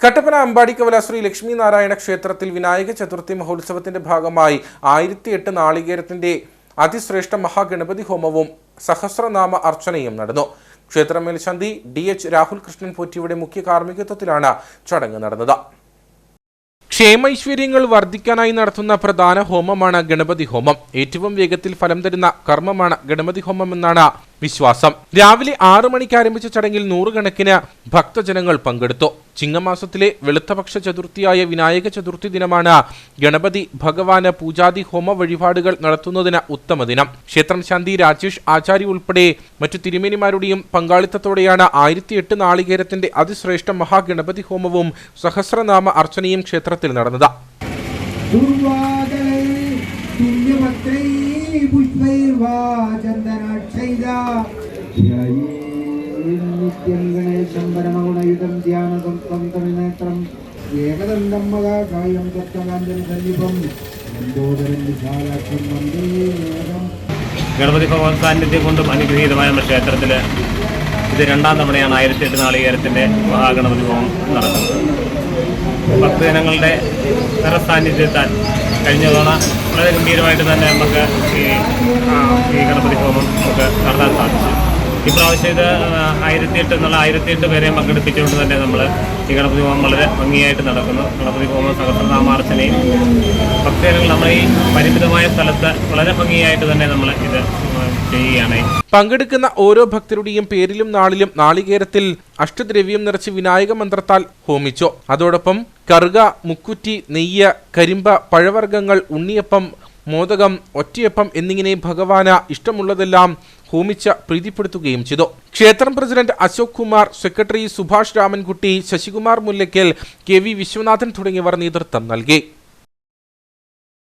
കട്ടപ്പന അമ്പാടിക്കവല ശ്രീ ലക്ഷ്മി നാരായണ ക്ഷേത്രത്തിൽ വിനായക ചതുർത്ഥി മഹോത്സവത്തിന്റെ ഭാഗമായി ആയിരത്തി എട്ട് നാളികേരത്തിന്റെ അതിശ്രേഷ്ഠ മഹാഗണപതി ഹോമവും സഹസ്രനാമ അർച്ചനയും നടന്നു. ക്ഷേത്ര മേൽശാന്തി ഡി എച്ച് രാഹുൽ കൃഷ്ണൻ പോറ്റിയുടെ മുഖ്യ കാർമ്മികത്വത്തിലാണ് ചടങ്ങ് നടന്നത്. ക്ഷേമൈശ്വര്യങ്ങൾ വർദ്ധിക്കാനായി നടത്തുന്ന പ്രധാന ഹോമമാണ് ഗണപതി ഹോമം. ഏറ്റവും വേഗത്തിൽ ഫലം തരുന്ന കർമ്മമാണ് ഗണപതി ഹോമം എന്നാണ് വിശ്വാസം. രാവിലെ ആറു മണിക്ക് ആരംഭിച്ച ചടങ്ങിൽ നൂറുകണക്കിന് ഭക്തജനങ്ങൾ പങ്കെടുത്തു. ചിങ്ങമാസത്തിലെ വെളുത്തപക്ഷ ചതുർത്ഥിയായ വിനായക ചതുർത്ഥി ദിനമാണ് ഗണപതി ഭഗവാന് പൂജാതി ഹോമ വഴിപാടുകൾ നടത്തുന്നതിന് ഉത്തമ ദിനം. ക്ഷേത്രം ശാന്തി രാജേഷ് ആചാര്യ ഉൾപ്പെടെ മറ്റു തിരുമേനിമാരുടെയും പങ്കാളിത്തത്തോടെയാണ് ആയിരത്തി എട്ട് നാളികേരത്തിന്റെ അതിശ്രേഷ്ഠ മഹാഗണപതി ഹോമവും സഹസ്രനാമ അർച്ചനയും ക്ഷേത്രത്തിൽ നടന്നത്. ഗണപതി ഭഗവാൻ സാന്നിധ്യം കൊണ്ടും അനുഗ്രഹീതമായ നമ്മുടെ ക്ഷേത്രത്തിൽ ഇത് രണ്ടാം തവണയാണ് ആയിരത്തി എട്ട് നാളികേരത്തിന്റെ മഹാഗണപതി ഹോമം നടക്കുന്നത്. ഭക്തജനങ്ങളുടെ നിറസാന്നിധ്യത്താൽ കഴിഞ്ഞ തവണ വളരെ ഗംഭീരമായിട്ട് തന്നെ നമുക്ക് ഈ ഈ ഗണപതി ഹോമം ഒക്കെ നടത്താൻ സാധിച്ചു. ഇപ്രാവശ്യം ഇത് ആയിരത്തി എട്ട് എന്നുള്ള ആയിരത്തി എട്ട് പേരെ പങ്കെടുപ്പിച്ചുകൊണ്ട് തന്നെ നമ്മൾ ഈ ഗണപതി ഹോമം വളരെ ഭംഗിയായിട്ട് നടക്കുന്നു. ഗണപതി ഹോമം സഹസ്രനാമാർച്ചനയും ഭക്തജനങ്ങൾ നമ്മൾ ഈ പരിമിതമായ സ്ഥലത്ത് വളരെ ഭംഗിയായിട്ട് തന്നെ നമ്മൾ ഇത് ചെയ്യുകയാണ്. പങ്കെടുക്കുന്ന ഓരോ ഭക്തരുടെയും പേരിലും നാളിലും നാളികേരത്തിൽ അഷ്ടദ്രവ്യം നിറച്ച് വിനായക മന്ത്രത്താൽ ഹോമിച്ചു. അതോടൊപ്പം കറുക മുക്കുറ്റി നെയ്യ് കരിമ്പ പഴവർഗങ്ങൾ ഉണ്ണിയപ്പം മോദകം ഒറ്റയപ്പം എന്നിങ്ങനെ ഭഗവാന് ഇഷ്ടമുള്ളതെല്ലാം ഹോമിച്ച് പ്രീതിപ്പെടുത്തുകയും ചെയ്തു. ക്ഷേത്രം president Ashok Kumar secretary Subhash Ramankutty Sasikumar Mullakkal K V Viswanathan തുടങ്ങിയവർ നേതൃത്വം നൽകി.